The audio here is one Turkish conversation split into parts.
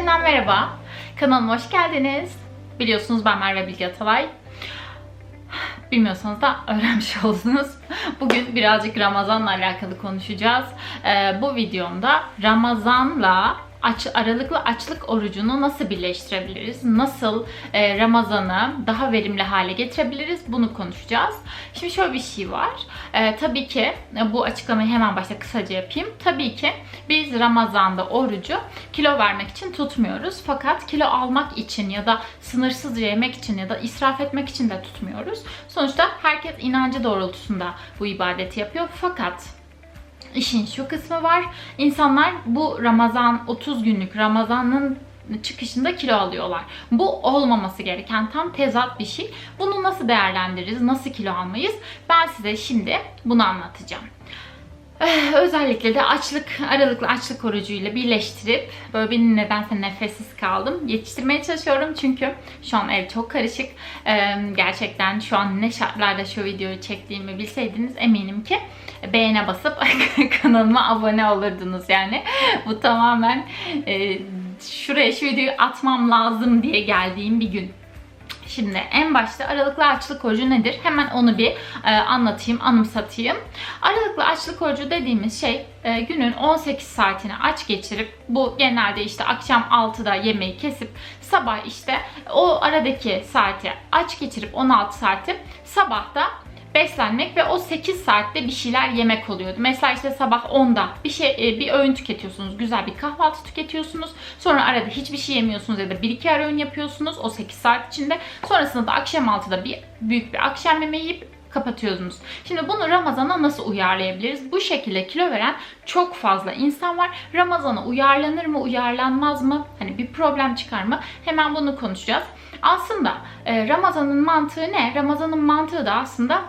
Yeniden merhaba. Kanalıma hoş geldiniz. Biliyorsunuz ben Merve Bilge Atalay. Bilmiyorsanız da öğrenmiş oldunuz. Bugün birazcık Ramazan'la alakalı konuşacağız. Ee, bu videomda Ramazan'la aç, aralıklı açlık orucunu nasıl birleştirebiliriz? Nasıl e, Ramazan'ı daha verimli hale getirebiliriz? Bunu konuşacağız. Şimdi şöyle bir şey var. E, tabii ki e, bu açıklamayı hemen başta kısaca yapayım. Tabii ki biz Ramazan'da orucu kilo vermek için tutmuyoruz. Fakat kilo almak için ya da sınırsızca yemek için ya da israf etmek için de tutmuyoruz. Sonuçta herkes inancı doğrultusunda bu ibadeti yapıyor. Fakat İşin şu kısmı var. İnsanlar bu Ramazan 30 günlük Ramazan'ın çıkışında kilo alıyorlar. Bu olmaması gereken tam tezat bir şey. Bunu nasıl değerlendiririz? Nasıl kilo almayız? Ben size şimdi bunu anlatacağım. Eh, Özellikle de açlık, aralıklı açlık orucuyla birleştirip böyle bir nedense nefessiz kaldım. Yetiştirmeye çalışıyorum çünkü şu an ev çok karışık. Gerçekten şu an ne şartlarda şu videoyu çektiğimi bilseydiniz eminim ki beğene basıp kanalıma abone olurdunuz yani. Bu tamamen e, şuraya şu videoyu atmam lazım diye geldiğim bir gün. Şimdi en başta aralıklı açlık orucu nedir? Hemen onu bir e, anlatayım, anımsatayım. Aralıklı açlık orucu dediğimiz şey e, günün 18 saatini aç geçirip bu genelde işte akşam 6'da yemeği kesip sabah işte o aradaki saati aç geçirip 16 saati sabahta beslenmek ve o 8 saatte bir şeyler yemek oluyordu. Mesela işte sabah 10'da bir şey e, bir öğün tüketiyorsunuz. Güzel bir kahvaltı tüketiyorsunuz. Sonra arada hiçbir şey yemiyorsunuz ya da bir iki ara öğün yapıyorsunuz o 8 saat içinde. Sonrasında da akşam 6'da bir büyük bir akşam yemeği yiyip kapatıyorsunuz. Şimdi bunu Ramazan'a nasıl uyarlayabiliriz? Bu şekilde kilo veren çok fazla insan var. Ramazan'a uyarlanır mı, uyarlanmaz mı? Hani bir problem çıkar mı? Hemen bunu konuşacağız. Aslında e, Ramazan'ın mantığı ne? Ramazan'ın mantığı da aslında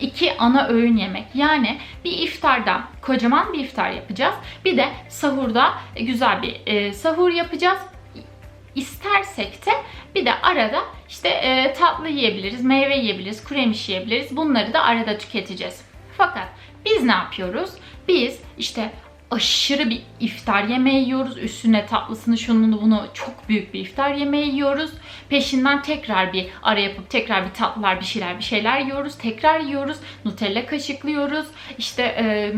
iki ana öğün yemek. Yani bir iftarda kocaman bir iftar yapacağız. Bir de sahurda güzel bir e, sahur yapacağız. İstersek de bir de arada işte e, tatlı yiyebiliriz, meyve yiyebiliriz, kuru yemiş yiyebiliriz. Bunları da arada tüketeceğiz. Fakat biz ne yapıyoruz? Biz işte aşırı bir iftar yemeği yiyoruz. Üstüne tatlısını şunu bunu çok büyük bir iftar yemeği yiyoruz. Peşinden tekrar bir ara yapıp tekrar bir tatlılar bir şeyler bir şeyler yiyoruz. Tekrar yiyoruz. Nutella kaşıklıyoruz. İşte e,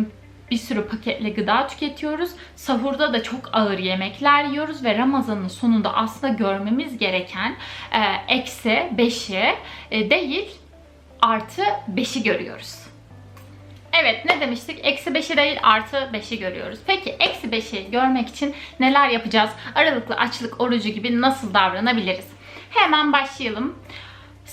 bir sürü paketli gıda tüketiyoruz. Sahurda da çok ağır yemekler yiyoruz ve Ramazan'ın sonunda aslında görmemiz gereken e, eksi 5'i e, değil artı 5'i görüyoruz. Evet ne demiştik? Eksi 5'i değil artı 5'i görüyoruz. Peki eksi 5'i görmek için neler yapacağız? Aralıklı açlık orucu gibi nasıl davranabiliriz? Hemen başlayalım.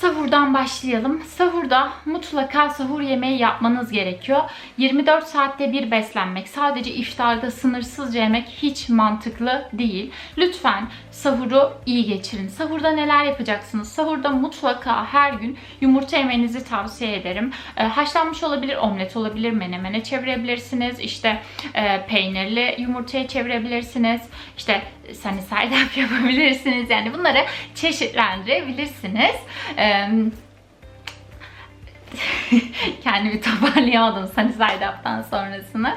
Sahurdan başlayalım. Sahurda mutlaka sahur yemeği yapmanız gerekiyor. 24 saatte bir beslenmek, sadece iftarda sınırsızca yemek hiç mantıklı değil. Lütfen sahuru iyi geçirin. Sahurda neler yapacaksınız? Sahurda mutlaka her gün yumurta yemenizi tavsiye ederim. E, haşlanmış olabilir, omlet olabilir, menemene çevirebilirsiniz. İşte e, peynirli yumurtaya çevirebilirsiniz. İşte side up yapabilirsiniz. Yani bunları çeşitlendirebilirsiniz. E, kendimi toparlayamadım Sunny Side Up'tan sonrasını.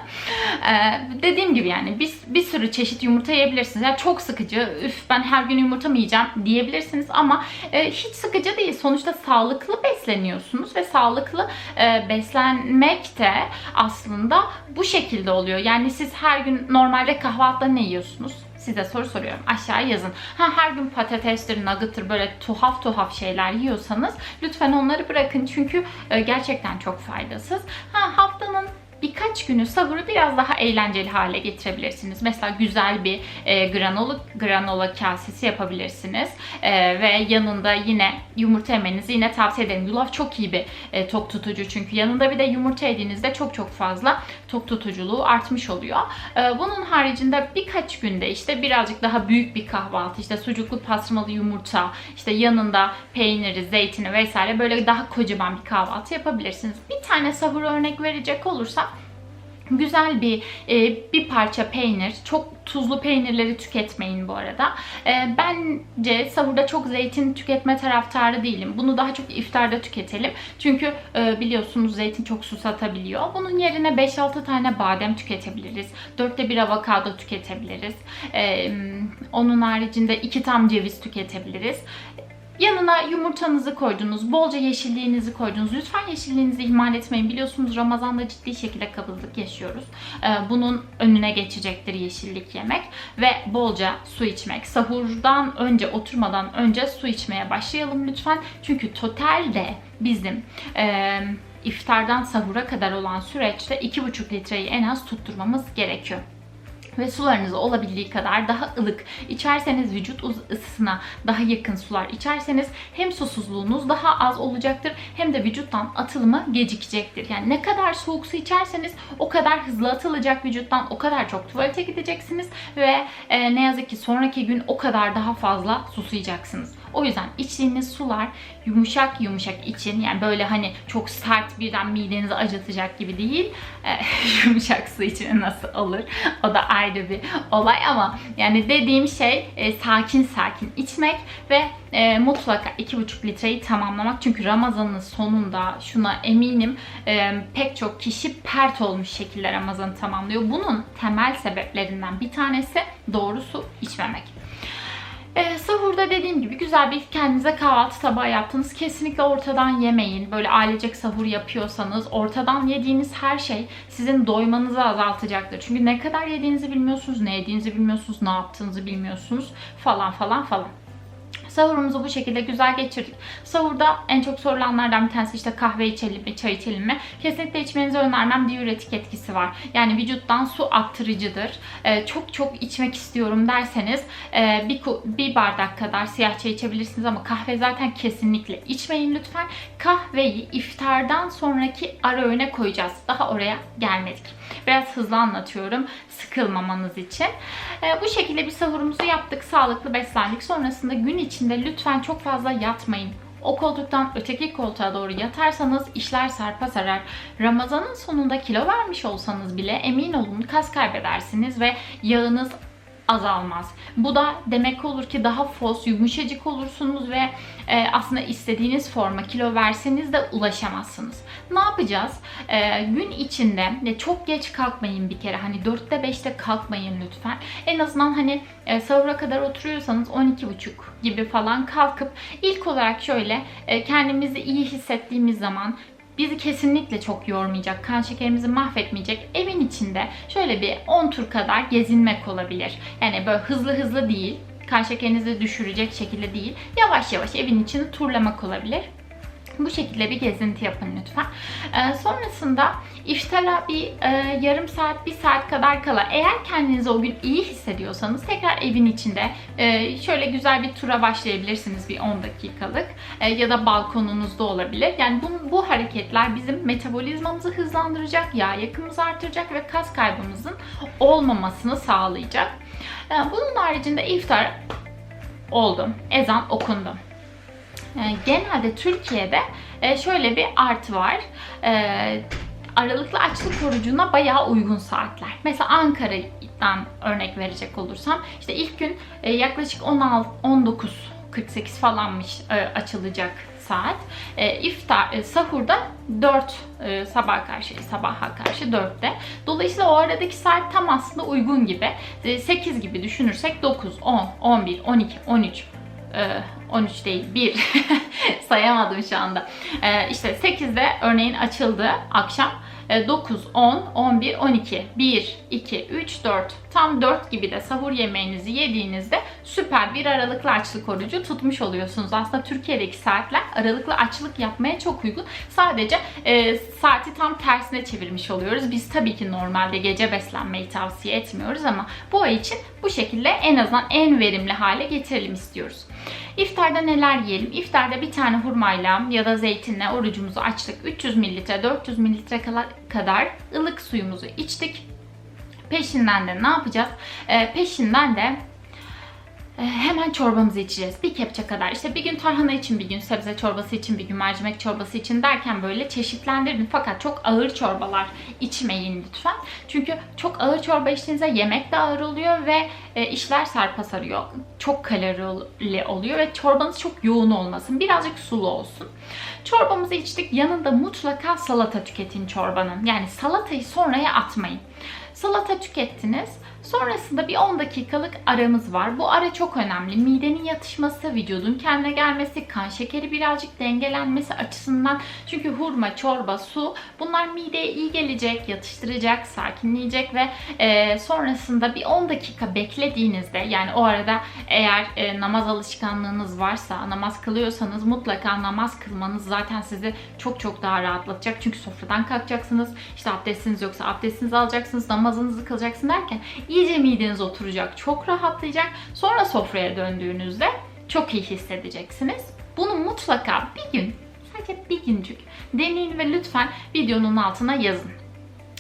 Ee, dediğim gibi yani bir, bir sürü çeşit yumurta yiyebilirsiniz. Yani çok sıkıcı, üf ben her gün yumurta mı yiyeceğim diyebilirsiniz ama e, hiç sıkıcı değil. Sonuçta sağlıklı besleniyorsunuz ve sağlıklı e, beslenmek de aslında bu şekilde oluyor. Yani siz her gün normalde kahvaltıda ne yiyorsunuz? Size soru soruyorum. Aşağıya yazın. Ha her gün patatestir, nugget'tır böyle tuhaf tuhaf şeyler yiyorsanız lütfen onları bırakın. Çünkü e, gerçekten çok faydasız. Ha haftanın birkaç günü sahuru biraz daha eğlenceli hale getirebilirsiniz. Mesela güzel bir e, granola, granola kasesi yapabilirsiniz. E, ve yanında yine yumurta yemenizi yine tavsiye ederim. Yulaf çok iyi bir e, tok tutucu çünkü yanında bir de yumurta yediğinizde çok çok fazla tok tutuculuğu artmış oluyor. E, bunun haricinde birkaç günde işte birazcık daha büyük bir kahvaltı, işte sucuklu pastırmalı yumurta, işte yanında peyniri, zeytini vesaire böyle daha kocaman bir kahvaltı yapabilirsiniz. Bir tane sahur örnek verecek olursam Güzel bir e, bir parça peynir. Çok tuzlu peynirleri tüketmeyin bu arada. E, bence sahurda çok zeytin tüketme taraftarı değilim. Bunu daha çok iftarda tüketelim. Çünkü e, biliyorsunuz zeytin çok susatabiliyor. Bunun yerine 5-6 tane badem tüketebiliriz. 4'te bir avokado tüketebiliriz. E, onun haricinde 2 tam ceviz tüketebiliriz. Yanına yumurtanızı koydunuz, bolca yeşilliğinizi koydunuz. Lütfen yeşilliğinizi ihmal etmeyin. Biliyorsunuz Ramazan'da ciddi şekilde kabızlık yaşıyoruz. Ee, Bunun önüne geçecektir yeşillik yemek ve bolca su içmek. Sahurdan önce, oturmadan önce su içmeye başlayalım lütfen. Çünkü totalde bizim e, iftardan sahura kadar olan süreçte 2,5 litreyi en az tutturmamız gerekiyor ve sularınızı olabildiği kadar daha ılık içerseniz vücut ısısına daha yakın sular içerseniz hem susuzluğunuz daha az olacaktır hem de vücuttan atılımı gecikecektir. Yani ne kadar soğuk su içerseniz o kadar hızlı atılacak vücuttan o kadar çok tuvalete gideceksiniz ve e, ne yazık ki sonraki gün o kadar daha fazla susayacaksınız. O yüzden içtiğiniz sular yumuşak yumuşak için yani böyle hani çok sert birden midenizi acıtacak gibi değil. E, yumuşak su için nasıl olur? O da ayrı bir olay ama yani dediğim şey e, sakin sakin içmek ve e, mutlaka 2,5 litreyi tamamlamak. Çünkü Ramazan'ın sonunda şuna eminim e, pek çok kişi pert olmuş şekilde Ramazan'ı tamamlıyor. Bunun temel sebeplerinden bir tanesi doğru su içmemek. E, sahurda dediğim gibi güzel bir kendinize kahvaltı tabağı yaptınız. Kesinlikle ortadan yemeyin. Böyle ailecek sahur yapıyorsanız ortadan yediğiniz her şey sizin doymanızı azaltacaktır. Çünkü ne kadar yediğinizi bilmiyorsunuz, ne yediğinizi bilmiyorsunuz, ne yaptığınızı bilmiyorsunuz falan falan falan. Sahurumuzu bu şekilde güzel geçirdik. Sahurda en çok sorulanlardan bir tanesi işte kahve içelim mi, çay içelim mi? Kesinlikle içmenizi önermem. Diüretik etkisi var. Yani vücuttan su aktarıcıdır. Ee, çok çok içmek istiyorum derseniz e, bir, bir bardak kadar siyah çay içebilirsiniz ama kahve zaten kesinlikle içmeyin lütfen. Kahveyi iftardan sonraki ara öğüne koyacağız. Daha oraya gelmedik. Biraz hızlı anlatıyorum sıkılmamanız için. Ee, bu şekilde bir sahurumuzu yaptık. Sağlıklı beslendik. Sonrasında gün içinde lütfen çok fazla yatmayın. O koltuktan öteki koltuğa doğru yatarsanız işler sarpa sarar. Ramazanın sonunda kilo vermiş olsanız bile emin olun kas kaybedersiniz ve yağınız azalmaz. Bu da demek olur ki daha fos, yumuşacık olursunuz ve e, aslında istediğiniz forma kilo verseniz de ulaşamazsınız. Ne yapacağız? E, gün içinde de çok geç kalkmayın bir kere. Hani 4'te 5'te kalkmayın lütfen. En azından hani e, sahura kadar oturuyorsanız 12.30 gibi falan kalkıp ilk olarak şöyle e, kendimizi iyi hissettiğimiz zaman bizi kesinlikle çok yormayacak, kan şekerimizi mahvetmeyecek evin içinde şöyle bir 10 tur kadar gezinmek olabilir. Yani böyle hızlı hızlı değil, kan şekerinizi düşürecek şekilde değil, yavaş yavaş evin içini turlamak olabilir. Bu şekilde bir gezinti yapın lütfen. Ee, sonrasında iftara bir e, yarım saat, bir saat kadar kala eğer kendinizi o gün iyi hissediyorsanız tekrar evin içinde e, şöyle güzel bir tura başlayabilirsiniz bir 10 dakikalık e, ya da balkonunuzda olabilir. Yani bu, bu hareketler bizim metabolizmamızı hızlandıracak, yağ yakımızı artıracak ve kas kaybımızın olmamasını sağlayacak. E, bunun haricinde iftar oldu, ezan okundu. Ee, genelde Türkiye'de e, şöyle bir artı var. Ee, aralıklı açlık orucuna bayağı uygun saatler. Mesela Ankara'dan örnek verecek olursam işte ilk gün e, yaklaşık 16 19 48 falanmış e, açılacak saat. E, iftar, e, sahurda 4 e, sabah karşı, sabaha karşı 4'te. Dolayısıyla o aradaki saat tam aslında uygun gibi. E, 8 gibi düşünürsek 9, 10, 11, 12, 13, 13 değil 1 sayamadım şu anda. Ee, işte 8'de örneğin açıldı akşam. 9, 10, 11, 12, 1, 2, 3, 4 tam 4 gibi de sahur yemeğinizi yediğinizde süper bir aralıklı açlık orucu tutmuş oluyorsunuz. Aslında Türkiye'deki saatler aralıklı açlık yapmaya çok uygun. Sadece e, saati tam tersine çevirmiş oluyoruz. Biz tabii ki normalde gece beslenmeyi tavsiye etmiyoruz ama bu ay için bu şekilde en azından en verimli hale getirelim istiyoruz. İftarda neler yiyelim? İftarda bir tane hurmayla ya da zeytinle orucumuzu açtık. 300 ml, 400 ml kadar ılık suyumuzu içtik. Peşinden de ne yapacağız? Ee, peşinden de hemen çorbamızı içeceğiz. Bir kepçe kadar. İşte bir gün tarhana için, bir gün sebze çorbası için, bir gün mercimek çorbası için derken böyle çeşitlendirin. Fakat çok ağır çorbalar içmeyin lütfen. Çünkü çok ağır çorba içtiğinizde yemek de ağır oluyor ve e, işler sarpa sarıyor. Çok kalorili oluyor ve çorbanız çok yoğun olmasın. Birazcık sulu olsun. Çorbamızı içtik. Yanında mutlaka salata tüketin çorbanın. Yani salatayı sonraya atmayın. Salata tükettiniz. Sonrasında bir 10 dakikalık aramız var. Bu ara çok önemli. Midenin yatışması, vücudun kendine gelmesi, kan şekeri birazcık dengelenmesi açısından. Çünkü hurma, çorba, su bunlar mideye iyi gelecek, yatıştıracak, sakinleyecek ve e, sonrasında bir 10 dakika beklediğinizde yani o arada eğer e, namaz alışkanlığınız varsa, namaz kılıyorsanız mutlaka namaz kılmanız zaten sizi çok çok daha rahatlatacak. Çünkü sofradan kalkacaksınız. İşte abdestiniz yoksa abdestinizi alacaksınız, namazınızı kılacaksın derken iyice mideniz oturacak, çok rahatlayacak. Sonra sofraya döndüğünüzde çok iyi hissedeceksiniz. Bunu mutlaka bir gün, sadece bir güncük deneyin ve lütfen videonun altına yazın.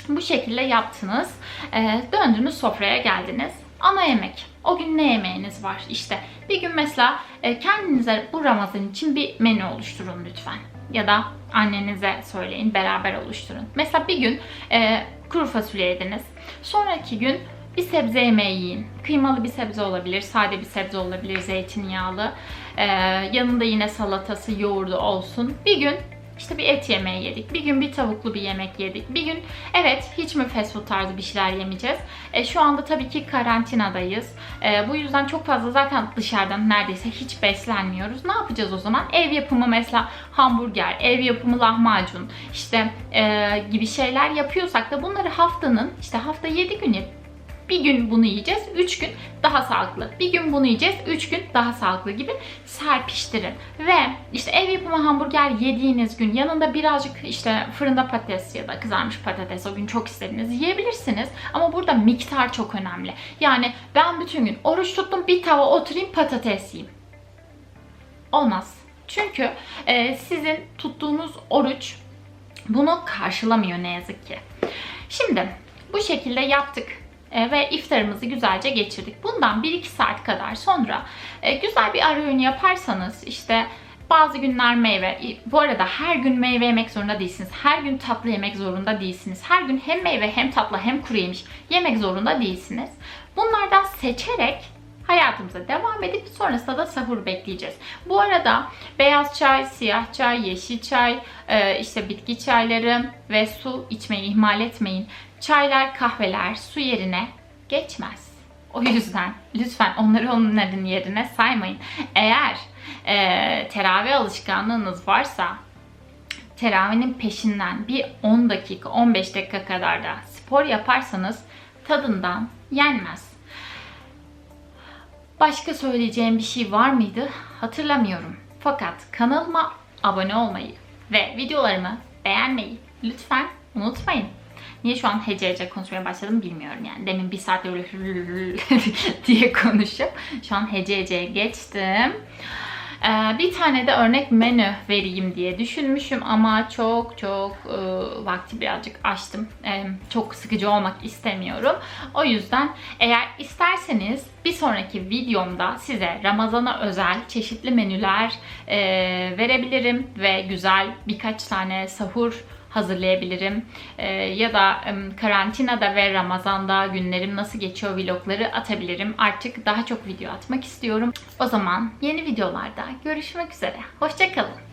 Bu şekilde yaptınız, ee, döndünüz sofraya geldiniz. Ana yemek. O gün ne yemeğiniz var? İşte bir gün mesela e, kendinize bu Ramazan için bir menü oluşturun lütfen. Ya da annenize söyleyin, beraber oluşturun. Mesela bir gün e, kuru fasulye yediniz. Sonraki gün bir sebze yemeği yiyin. Kıymalı bir sebze olabilir, sade bir sebze olabilir, zeytinyağlı. Ee, yanında yine salatası, yoğurdu olsun. Bir gün işte bir et yemeği yedik. Bir gün bir tavuklu bir yemek yedik. Bir gün evet hiç mi fast food tarzı bir şeyler yemeyeceğiz? E, şu anda tabii ki karantinadayız. E, bu yüzden çok fazla zaten dışarıdan neredeyse hiç beslenmiyoruz. Ne yapacağız o zaman? Ev yapımı mesela hamburger, ev yapımı lahmacun işte e, gibi şeyler yapıyorsak da bunları haftanın işte hafta 7 günü bir gün bunu yiyeceğiz, 3 gün daha sağlıklı. Bir gün bunu yiyeceğiz, 3 gün daha sağlıklı gibi serpiştirin. Ve işte ev yapımı hamburger yediğiniz gün yanında birazcık işte fırında patates ya da kızarmış patates o gün çok istediğiniz yiyebilirsiniz. Ama burada miktar çok önemli. Yani ben bütün gün oruç tuttum bir tava oturayım patates yiyeyim. Olmaz. Çünkü e, sizin tuttuğunuz oruç bunu karşılamıyor ne yazık ki. Şimdi bu şekilde yaptık ve iftarımızı güzelce geçirdik. Bundan 1-2 saat kadar sonra e, güzel bir ara öğün yaparsanız işte bazı günler meyve. Bu arada her gün meyve yemek zorunda değilsiniz. Her gün tatlı yemek zorunda değilsiniz. Her gün hem meyve hem tatlı hem kuru yemiş yemek zorunda değilsiniz. Bunlardan seçerek hayatımıza devam edip sonrasında da sahur bekleyeceğiz. Bu arada beyaz çay, siyah çay, yeşil çay, e, işte bitki çayları ve su içmeyi ihmal etmeyin. Çaylar, kahveler su yerine geçmez. O yüzden lütfen onları onların yerine saymayın. Eğer e, teravih alışkanlığınız varsa teravihinin peşinden bir 10 dakika, 15 dakika kadar da spor yaparsanız tadından yenmez. Başka söyleyeceğim bir şey var mıydı? Hatırlamıyorum. Fakat kanalıma abone olmayı ve videolarımı beğenmeyi lütfen unutmayın. Niye şu an hece hece konuşmaya başladım bilmiyorum yani. Demin bir saat öyle diye konuşup şu an hece heceye geçtim. Ee, bir tane de örnek menü vereyim diye düşünmüşüm ama çok çok e, vakti birazcık açtım. E, çok sıkıcı olmak istemiyorum. O yüzden eğer isterseniz bir sonraki videomda size Ramazan'a özel çeşitli menüler e, verebilirim ve güzel birkaç tane sahur hazırlayabilirim. Ee, ya da e, karantinada ve Ramazan'da günlerim nasıl geçiyor vlogları atabilirim. Artık daha çok video atmak istiyorum. O zaman yeni videolarda görüşmek üzere. Hoşçakalın.